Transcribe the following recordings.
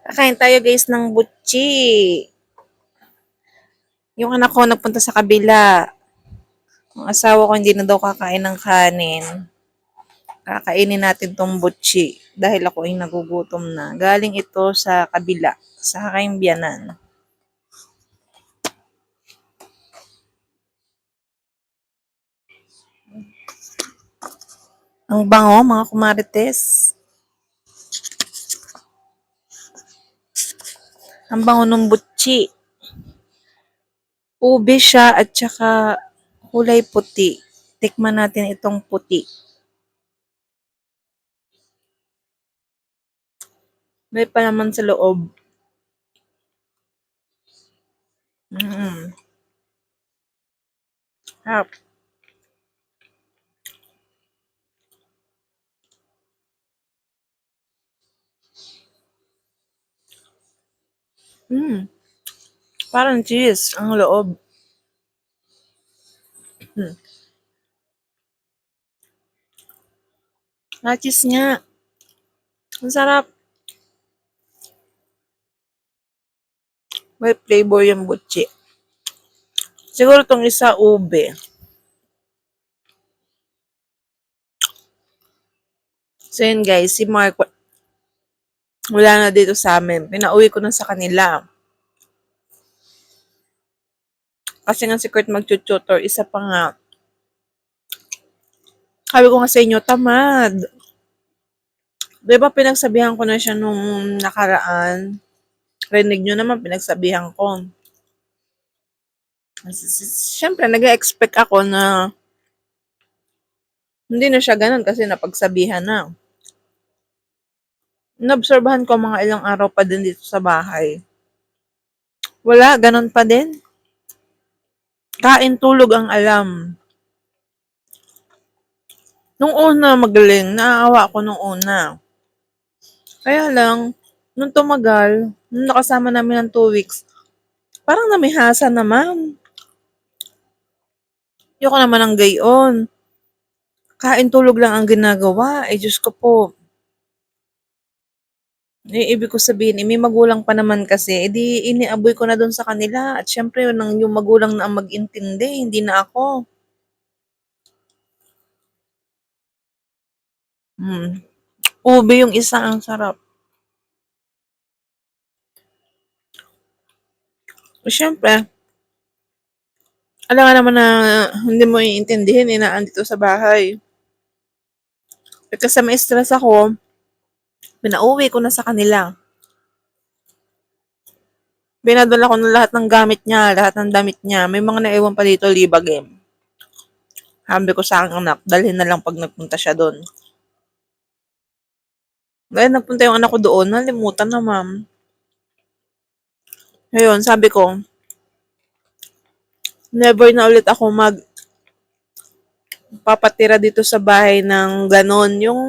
Kakain tayo guys ng butchi. Yung anak ko nagpunta sa kabila. Ang asawa ko hindi na daw kakain ng kanin. Kakainin natin tong butchi dahil ako ay nagugutom na. Galing ito sa kabila, sa Kakaimbianan. Ang bango, mga kumarites. Ang bango ng butchi. Ube siya at saka kulay puti. Tikman natin itong puti. May pa naman sa loob. Mm. Harap. Mm. Parang cheese ang loob. Hmm. Nachis nga. Ang sarap. May flavor yung butchi. Siguro tong isa ube. So yun guys, si Mark wala na dito sa amin. Pinauwi ko na sa kanila. Kasi nga si Kurt mag-tutor, isa pa nga. Sabi ko nga sa inyo, tamad. Di pinagsabihan ko na siya nung nakaraan? Rinig nyo naman, pinagsabihan ko. Siyempre, nag-expect ako na hindi na siya ganun kasi napagsabihan na. Inobserbahan ko mga ilang araw pa din dito sa bahay. Wala, ganun pa din. Kain tulog ang alam. Nung una magaling, naaawa ako nung una. Kaya lang, nung tumagal, nung nakasama namin ng two weeks, parang namihasa naman. Ayoko naman ng gayon. Kain tulog lang ang ginagawa. Eh, Diyos ko po. Eh, ibig ko sabihin, eh, may magulang pa naman kasi, edi iniaboy ko na doon sa kanila. At syempre, nang yung magulang na ang mag-intindi, hindi na ako. Hmm. Ube yung isa ang sarap. Siyempre, alam nga naman na hindi mo iintindihin, inaan dito sa bahay. Eh, kasi may stress ako, pinauwi ko na sa kanila. Binadala ko na lahat ng gamit niya, lahat ng damit niya. May mga naiwan pa dito, liba game. Sabi ko sa aking anak, dalhin na lang pag nagpunta siya doon. Ngayon nagpunta yung anak ko doon, nalimutan na ma'am. Ngayon, sabi ko, never na ulit ako mag papatira dito sa bahay ng ganon. Yung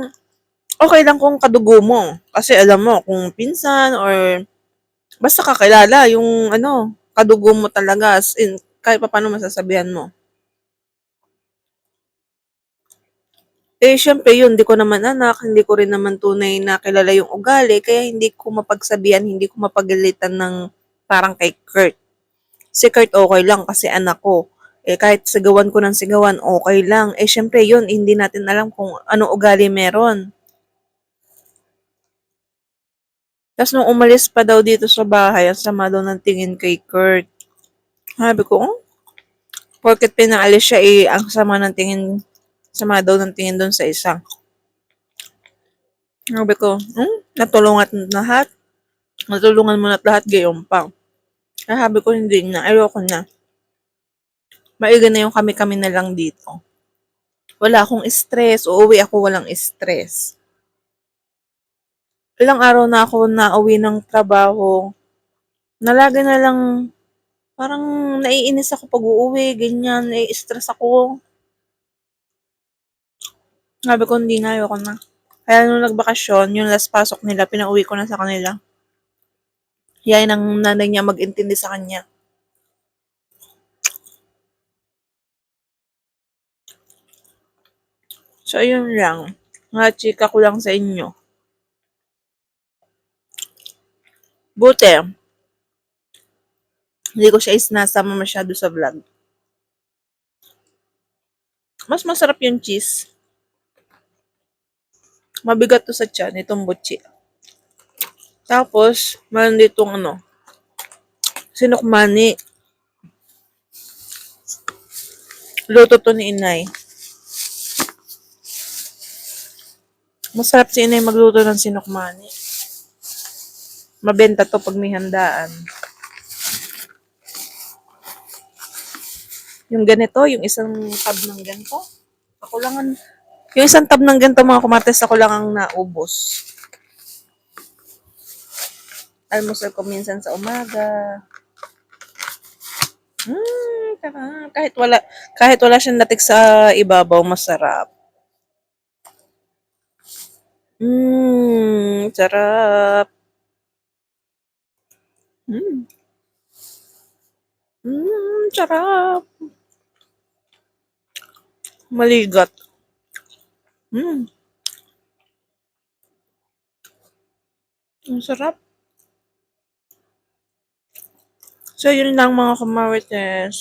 okay lang kung kadugo mo. Kasi alam mo, kung pinsan or basta kakilala, yung ano, kadugo mo talaga. As in, kahit pa paano masasabihan mo. Eh, syempre yun, hindi ko naman anak, hindi ko rin naman tunay na kilala yung ugali, kaya hindi ko mapagsabihan, hindi ko mapagalitan ng parang kay Kurt. Si Kurt okay lang kasi anak ko. Eh, kahit sigawan ko ng sigawan, okay lang. Eh, syempre yun, hindi natin alam kung ano ugali meron. Tapos nung umalis pa daw dito sa bahay, ang sama daw ng tingin kay Kurt. Sabi ko, oh, porket pinaalis siya eh, ang sama ng tingin, sama daw ng tingin doon sa isa. Sabi ko, hmm, natulungan at lahat. Natulungan mo na at lahat, gayon pa. Kaya sabi ko, hindi na, ayoko na. Maiga na yung kami-kami na lang dito. Wala akong stress, uuwi ako walang stress. Ilang araw na ako nauwi ng trabaho. Nalaga na lang, parang naiinis ako pag uuwi, ganyan, nai-stress ako. Sabi ko, hindi na, ayoko na. Kaya nung nagbakasyon, yung last pasok nila, pinauwi ko na sa kanila. Yan ang nanay niya mag-intindi sa kanya. So, ayun lang. Nga chika ko lang sa inyo. Buti. Hindi ko siya isnasama masyado sa vlog. Mas masarap yung cheese. Mabigat to sa tiyan, itong butchi. Tapos, meron ditong ano, sinukmani. Luto to ni inay. Masarap si inay magluto ng sinukmani. Mabenta to pag may handaan. Yung ganito, yung isang tab ng ganito. Ako lang ang, yung isang tab ng ganito mga kumates, ako lang ang naubos. Almusal ko minsan sa umaga. Tara. kahit wala, kahit wala siyang latik sa ibabaw, masarap. Mmm, sarap. Mmm. Mmm, sarap. Maligat. Mmm. Ang sarap. So, yun lang mga kumarites.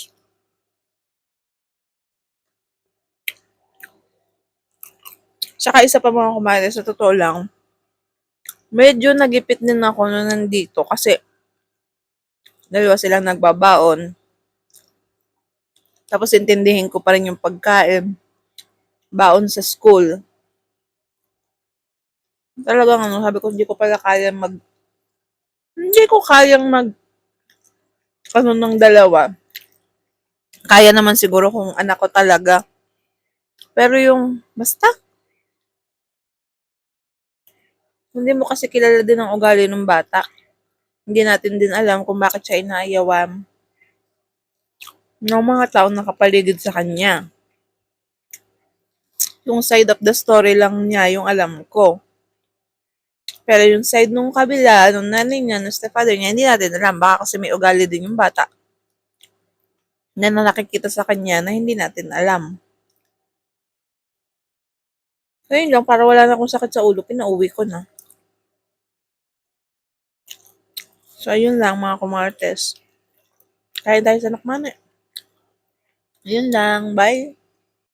Saka isa pa mga kumarites, sa totoo lang, medyo nagipit din ako nung nandito kasi dalawa silang nagbabaon. Tapos intindihin ko pa rin yung pagkain. Baon sa school. Talagang ano, sabi ko hindi ko pala kaya mag hindi ko kayang mag ano ng dalawa. Kaya naman siguro kung anak ko talaga. Pero yung basta hindi mo kasi kilala din ang ugali ng bata. Hindi natin din alam kung bakit siya inaayawam ng mga tao nakapaligid sa kanya. Yung side of the story lang niya yung alam ko. Pero yung side nung kabila, nung nanay niya, nung stepfather niya, hindi natin alam. Baka kasi may ugali din yung bata na nakikita sa kanya na hindi natin alam. So yun lang, para wala na akong sakit sa ulo, pinauwi ko na. So yun lang mga kumartes. Kaya tayo sa nakmane. Yun lang, bye.